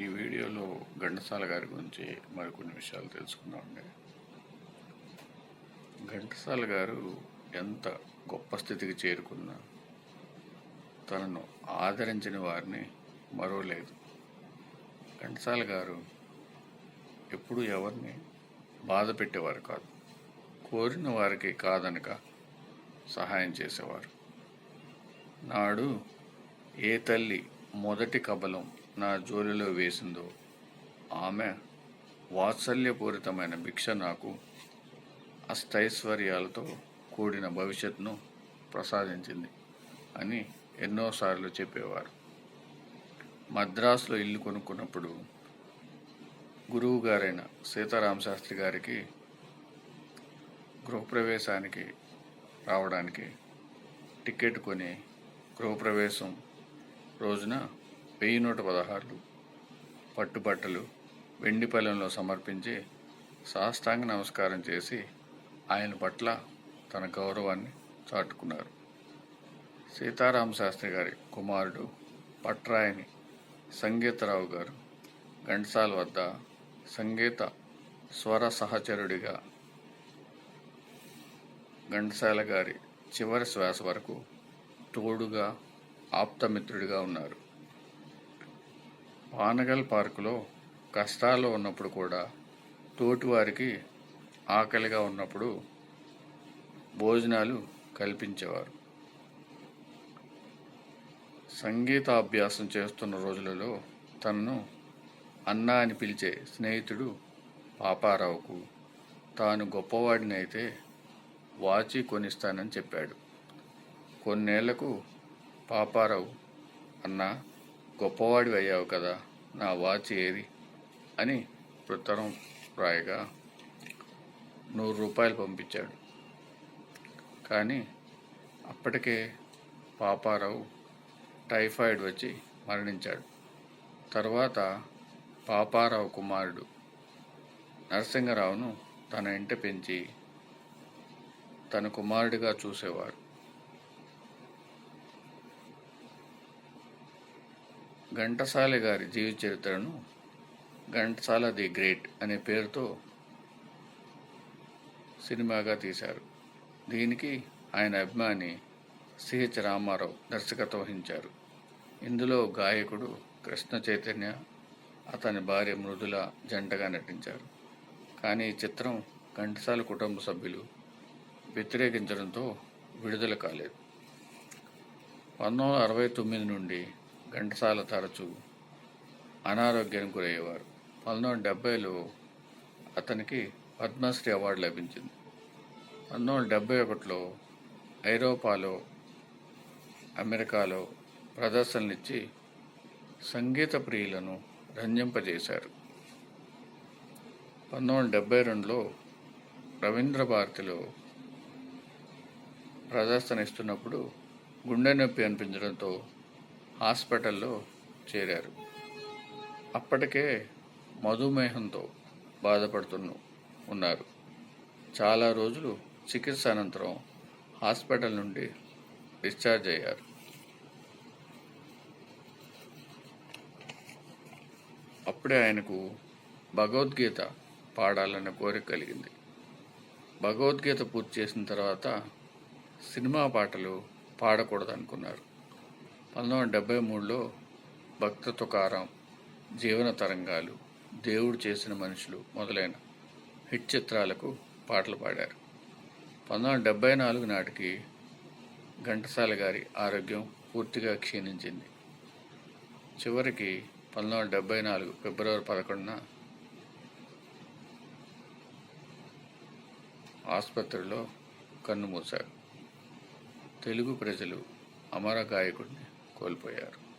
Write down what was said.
ఈ వీడియోలో ఘంటసాల గారి గురించి మరికొన్ని విషయాలు తెలుసుకుందామండి. ఘంటసాల గారు ఎంత గొప్ప స్థితికి చేరుకున్నా తనను ఆదరించిన వారిని మరోలేదు ఘంటసాల గారు ఎప్పుడు ఎవరిని బాధ పెట్టేవారు కాదు. కోరిన వారికి కాదనక సహాయం చేసేవారు. నాడు ఏ తల్లి మొదటి కబలం నా జోలిలో వేసిందో ఆమె వాత్సల్యపూరితమైన భిక్ష నాకు అష్టైశ్వర్యాలతో కూడిన భవిష్యత్తును ప్రసాదించింది అని ఎన్నోసార్లు చెప్పేవారు. మద్రాసులో ఇల్లు కొనుక్కున్నప్పుడు గురువు గారైన సీతారామ శాస్త్రి గారికి గృహప్రవేశానికి రావడానికి టికెట్ కొని గృహప్రవేశం రోజున వెయ్యి నూట పదహారులు పట్టుబట్టలు వెండి పళ్ళెంలో సమర్పించి సాష్టాంగ నమస్కారం చేసి ఆయన పట్ల తన గౌరవాన్ని చాటుకున్నారు. సీతారామ శాస్త్రి గారి కుమారుడు పట్రాయని సంగీతరావు గారు ఘంటసాల వద్ద సంగీత స్వర సహచరుడిగా ఘంటసాల గారి చివరి శ్వాస వరకు తోడుగా ఆప్తమిత్రుడిగా ఉన్నారు. పానగల్ పార్కులో కష్టాల్లో ఉన్నప్పుడు కూడా తోటివారికి ఆకలిగా ఉన్నప్పుడు భోజనాలు కల్పించేవారు. సంగీతాభ్యాసం చేస్తున్న రోజులలో తనను అన్నా అని పిలిచే స్నేహితుడు పాపారావుకు తాను గొప్పవాడిని అయితే వాచి కొనిస్తానని చెప్పాడు. కొన్నేళ్ళకు పాపారావు అన్నా గొప్పవాడివి అయ్యావు కదా నా వాచ్ ఏది? అని ఉత్తరం రాయగా నూరు రూపాయలు పంపించాడు. కానీ అప్పటికే పాపారావు టైఫాయిడ్ వచ్చి మరణించాడు. తర్వాత పాపారావు కుమారుడు నరసింహరావును తన ఇంట పెంచి తన కుమారుడిగా చూసేవారు. ఘంటసాల గారి జీవిత చరిత్రను ఘంటసాల ది గ్రేట్ అనే పేరుతో సినిమాగా తీశారు. దీనికి ఆయన అభిమాని సిహెచ్ రామారావు దర్శకత్వం వహించారు. ఇందులో గాయకుడు కృష్ణ చైతన్య అతని భార్య మృదుల జంటగా నటించారు. కానీ ఈ చిత్రం ఘంటసాల కుటుంబ సభ్యులు వ్యతిరేకించడంతో విడుదల కాలేదు. పంతొమ్మిది వందల అరవై తొమ్మిది నుండి ఘంటసాల తరచూ అనారోగ్యానికి గురయ్యేవారు. పంతొమ్మిది వందల డెబ్బైలో అతనికి పద్మశ్రీ అవార్డు లభించింది. పంతొమ్మిది వందల డెబ్బై ఒకటిలో ఐరోపాలో అమెరికాలో ప్రదర్శనలిచ్చి సంగీత ప్రియులను రంజింపజేశారు. పంతొమ్మిది వందల డెబ్బై రెండులో రవీంద్ర భారతిలో ప్రదర్శన ఇస్తున్నప్పుడు గుండె నొప్పి అనిపించడంతో హాస్పిటల్లో చేరారు. అప్పటికే మధుమేహంతో బాధపడుతున్న ఉన్నారు. చాలా రోజులు చికిత్స అనంతరం హాస్పిటల్ నుండి డిశ్చార్జ్ అయ్యారు. అప్పుడే ఆయనకు భగవద్గీత పాడాలన్న కోరిక కలిగింది. భగవద్గీత పూర్తి చేసిన తర్వాత సినిమా పాటలు పాడకూడదనుకున్నారు. పంతొమ్మిది వందల డెబ్బై మూడులో భక్త తుకారం జీవన తరంగాలు దేవుడు చేసిన మనుషులు మొదలైన హిట్ చిత్రాలకు పాటలు పాడారు. పంతొమ్మిది వందల డెబ్బై నాలుగు నాటికి ఘంటసాల గారి ఆరోగ్యం పూర్తిగా క్షీణించింది. చివరికి పంతొమ్మిది వందల డెబ్బై నాలుగు ఫిబ్రవరి పదకొండున ఆసుపత్రిలో కన్నుమూశారు తెలుగు ప్రజలు అమర గాయకుడిని కోల్పోయారు.